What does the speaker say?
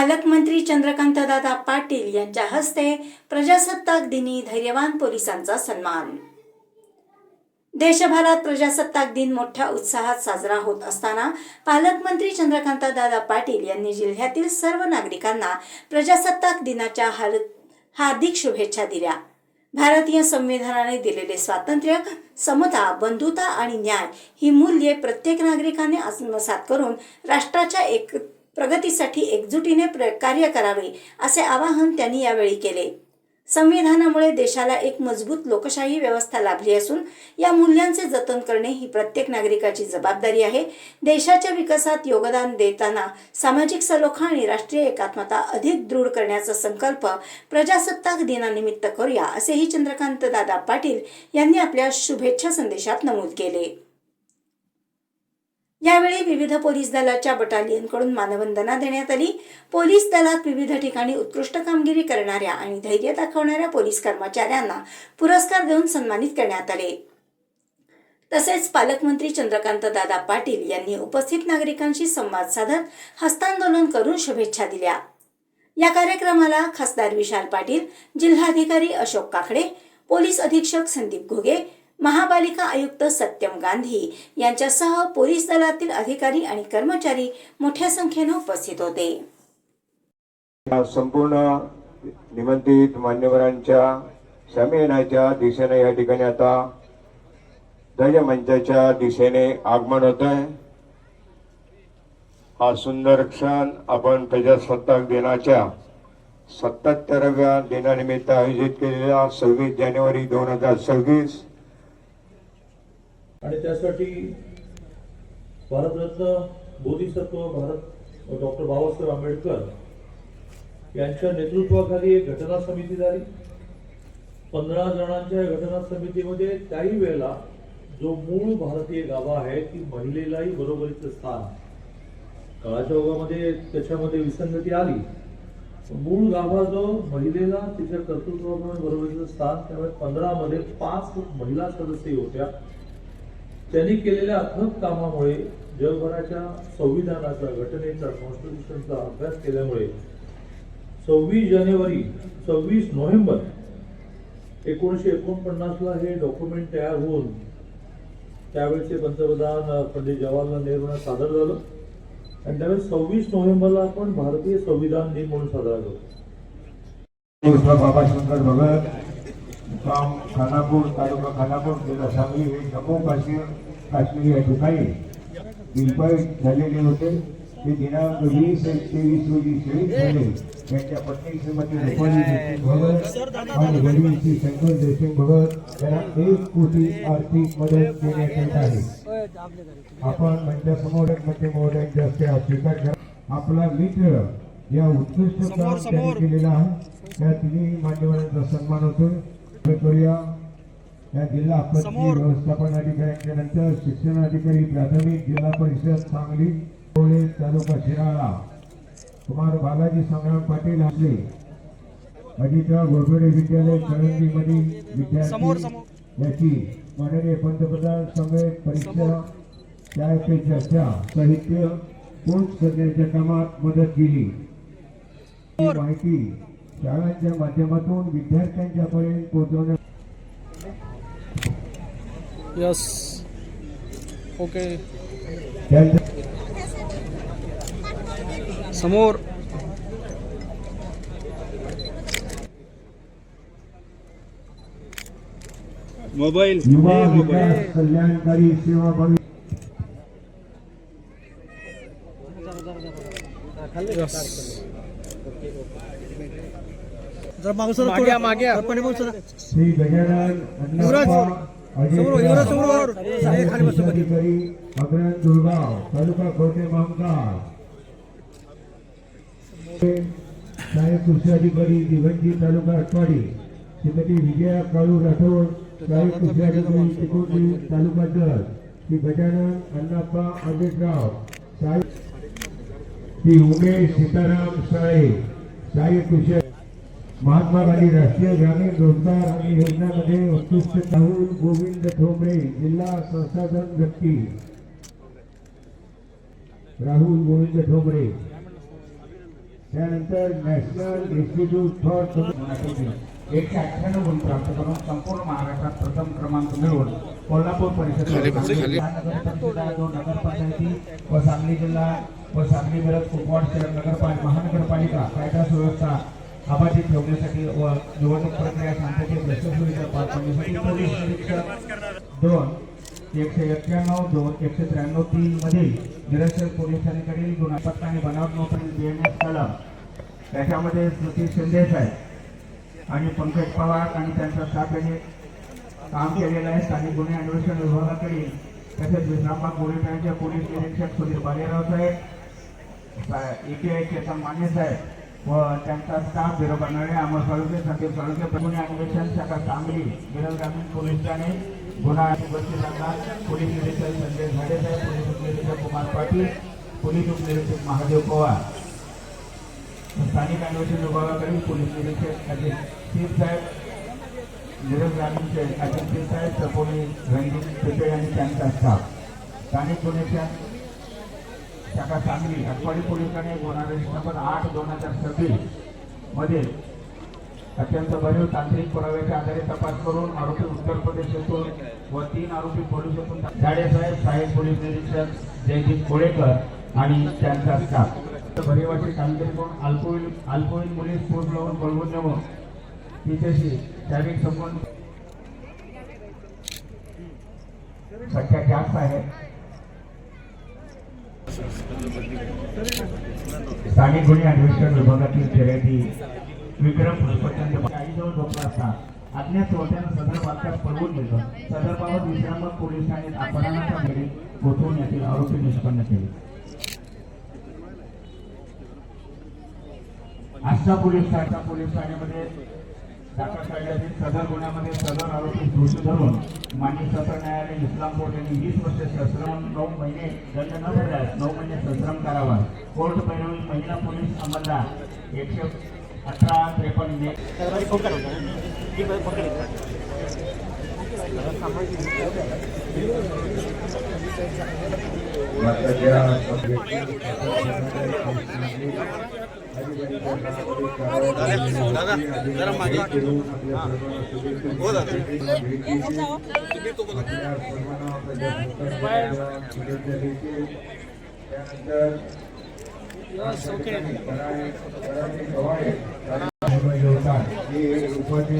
पालकमंत्री चंद्रकांतदादा पाटील यांच्या हस्ते प्रजासत्ताक दिनी धैर्यवान पोलिसांचा सन्मान. देशभरात प्रजासत्ताक दिन मोठ्या उत्साहात साजरा होत असताना पालकमंत्री चंद्रकांतदादा पाटील यांनी जिल्ह्यातील सर्व नागरिकांना प्रजासत्ताक दिनाच्या हार्दिक शुभेच्छा दिल्या. भारतीय संविधानाने दिलेले स्वातंत्र्य समता बंधुता आणि न्याय ही मूल्ये प्रत्येक नागरिकाने आत्मसात करून राष्ट्राच्या एक प्रगतीसाठी एकजुटीने प्र कार्य करावे असे आवाहन त्यांनी यावेळी केले. संविधानामुळे देशाला एक मजबूत लोकशाही व्यवस्था लाभली असून या मूल्यांचे जतन करणे ही प्रत्येक नागरिकाची जबाबदारी आहे. देशाच्या विकासात योगदान देताना सामाजिक सलोखा आणि राष्ट्रीय एकात्मता अधिक दृढ करण्याचा संकल्प प्रजासत्ताक दिनानिमित्त करूया असेही चंद्रकांत दादा पाटील यांनी आपल्या शुभेच्छा संदेशात नमूद केले. यावेळी विविध पोलीस दलाच्या बटालियनकडून मानवंदना देण्यात आली. पोलीस दलात विविध ठिकाणी उत्कृष्ट कामगिरी करणाऱ्या आणि धैर्य दाखवणाऱ्या पोलीस कर्मचाऱ्यांना पुरस्कार देऊन सन्मानित करण्यात आले. तसेच पालकमंत्री चंद्रकांत दादा पाटील यांनी उपस्थित नागरिकांशी संवाद साधत हस्तांदोलन करून शुभेच्छा दिल्या. या कार्यक्रमाला खासदार विशाल पाटील जिल्हाधिकारी अशोक काकडे पोलीस अधीक्षक संदीप घोगे महापालिका आयुक्त सत्यम गांधी यांच्यासह पोलीस दलातील अधिकारी आणि कर्मचारी मोठ्या संख्येने उपस्थित होते. संपूर्ण निमंत्रित मान्यवरांच्या संमेलनाच्या दिशेने या ठिकाणी आता ध्वज मंचाच्या दिशेने आगमन होत आहे. हा सुंदर क्षण आपण प्रजासत्ताक दिनाच्या सत्याहत्तराव्या दिनानिमित्त आयोजित केलेला सव्वीस जानेवारी दोन हजार सव्वीस आणि त्यासाठी भारतरत्न बोधिसत्व भारत डॉक्टर बाबासाहेब आंबेडकर यांच्या नेतृत्वाखाली एक घटना समिती झाली. पंधरा जणांच्या घटना समितीमध्ये त्याही वेळेला जो मूळ भारतीय गाभा आहे ती महिलेलाही बरोबरीचं स्थान. काळाच्या ओघामध्ये त्याच्यामध्ये विसंगती आली. मूळ गाभा जो महिलेला तिच्या कर्तृत्वाप्रमाणे बरोबरीचं स्थान त्यामुळे पंधरा मध्ये पाच महिला सदस्य होत्या. त्यांनी केलेल्या अथक कामामुळे जगभराच्या संविधानाचा घटनेचा कॉन्स्टिट्यूशनचा अभ्यास केल्यामुळे सव्वीस जानेवारी सव्वीस नोव्हेंबर एकोणीसशे एकोणपन्नासला हे डॉक्युमेंट तयार होऊन त्यावेळचे पंतप्रधान पंडित जवाहरलाल नेहरूंना सादर झालं. आणि त्यावेळेस सव्वीस नोव्हेंबरला आपण भारतीय संविधान दिन म्हणून साजरा करतो. बाबा शंकर भगत मुक्काम खानापूर तालुका खानापूर जिल्हा सांगली हे जम्मू काश्मीर काश्मीर या ठिकाणी दिलपाईट झालेले होते ते दिनांक वीस एक तेवीस रोजी शहीद झाले त्यांच्या पत्नी श्रीमती रुपाली देशमुख भगत आणि वडील श्री शंकर देशमुख भगत यांना एक कोटी आर्थिक मदत देण्यात येत आहे आपण म्हणजे समोर मध्ये महोदयांच्या हस्ते हा स्वीकार करा आपला मित्र या उत्कृष्ट काम त्यांनी केलेला आहे त्या तिन्ही मान्यवरांचा सन्मान होतोय करूया. या जिल्हा आपत्ती व्यवस्थापन अधिकाऱ्यांच्या नंतर शिक्षण अधिकारी प्राथमिक जिल्हा परिषद सांगली कोळे तालुका शिराळा. कुमार बालाजी संग्राम पाटील असले. अजितराव घोरपडे विद्यालय कळंबीमधील विद्यार्थी याची माननीय पंतप्रधान समेत परीक्षा त्या पे चर्चा साहित्य पोस्ट करण्याच्या कामात मदत केली. माहिती शाळांच्या माध्यमातून विद्यार्थ्यांच्या पर्यंत पोहोचवण्यात यस ओके समोर. मोबाईल युवा विकास कल्याणकारी सेवा भावी जरा मागे मागे श्री गजानन अण्णाप्पा समोर, युवराज समोर. दुर्गाव तालुका कोटे मामगाव सहाय्यक कृषी अधिकारी दिवंजी तालुका अटवाडी श्रीमती विजया काळू राठोड सहाय्यक कृषी अधिकारी चिकोटी तालुका जत श्री गजानन अण्णाप्पा आंबेडराव सहाय्यक श्री उमेश सीताराम साळे सहाय्यक कृषी महात्मा गांधी राष्ट्रीय ग्रामीण रोज़गार हमी योजनेमध्ये उत्कृष्ट राहुल गोविंद ठोंबरे जिल्हा संसाधन व्यक्ती। राहुल गोविंद ठोंबरे त्यानंतर नॅशनल इन्स्टिट्यूट फॉर एकशे अठ्ठ्याण्णव गुण प्राप्त करून संपूर्ण महाराष्ट्रात प्रथम क्रमांक मिळवून कोल्हापूर परिषद नगरपंचायती व सांगली जिल्हा व सांगली मिरज कुपवाड शहर नगरपालिका महानगरपालिका कायदा सुव्यवस्था अबाधित ठेवण्यासाठी व निवडणूक प्रक्रिया शांततेत यशस्वीरित्या पार पाडण्यासाठी पोलीस निरीक्षक दोन एकशे एक्क्याण्णव दोन एकशे त्र्याण्णव तीन मधील निरक्षर पोलीस ठाण्याकडील गुन्हा पत्ता आणि बनावट नोकरी बीएनएस कलम. त्याच्यामध्ये स्मृती शिंदे साहेब आणि पंकज पवार आणि त्यांचा स्टाफ यांनी काम केलेलं आहे. स्थानिक गुन्हे अन्वेषण विभागाकडील तसेच विश्रामबाग पोलीस ठाण्याचे पोलीस निरीक्षक सुधीर बालेराव साहेब ईटीआय चेतन माने साहेब व त्यांचा स्टाफ झिरो करणारे अमर साळुके संदीप साळुके प्रमुख अन्वेषण शाखा सांगली मिरज ग्रामीण पोलीस ठाणे गुन्हा उपस्थित शाखा पोलीस निरीक्षक संजय झाडे साहेब पोलीस उपनिरीक्षक कुमार पाटील पोलीस उपनिरीक्षक महादेव पवार. स्थानिक अन्वेषण विभागाकडील पोलीस निरीक्षक अजित सिंग साहेब मिरज ग्रामीणचे अजित सिंग साहेब चपोली रणजित पेटे आणि त्यांचा स्टाफ स्थानिक गुन्हेच्या शाखा सांगली अटवाडी पोलिसांनी गुन्हा नंबर आठ दोन हजार सव्वीसमध्ये अत्यंत भरीव तांत्रिक पुराव्याच्या आधारे तपास करून आरोपी उत्तर प्रदेशातून व तीन आरोपी पोलिसातून झाडेसाहेब साहेब पोलीस निरीक्षक जयदीप कोळेकर आणि त्यांचा स्टाफ भरीवाची कामगिरी करून अल्पवयीन अल्पवयीन मुलीस स्फोट लावून बळवून नेऊन तिच्याशी शारीरिक संबंध संख्या जास्त आहे. स्थानिक गुन्हे अन्वेषण विभागातील फिर्यादी विक्रम पुष्पचंद आईजवळ झोपला असता. अज्ञात चोरट्यानं सदर वाटण्यात पळवून दिलं सदर बाबत विश्रामबाग पोलीस ठाण्यात अपहरणाच्या घरी गोठवण्यातील आरोपी निष्पन्न केले. आजचा पोलीस ठाणा पोलीस ठाण्यामध्ये दाखल करण्यात सदर गुन्ह्यामध्ये सदर आरोपी दोषी धरून मान्य सत्र न्यायालय इस्लामपूर यांनी वीस वर्ष सश्रम नऊ महिने दंड न भरल्यास नऊ महिने सश्रम करावा कोर्ट पैरवी महिला पोलीस अंमलदार. एकशे अठरा त्रेपन्न दादा जरा मागे हो दादा. उपाधी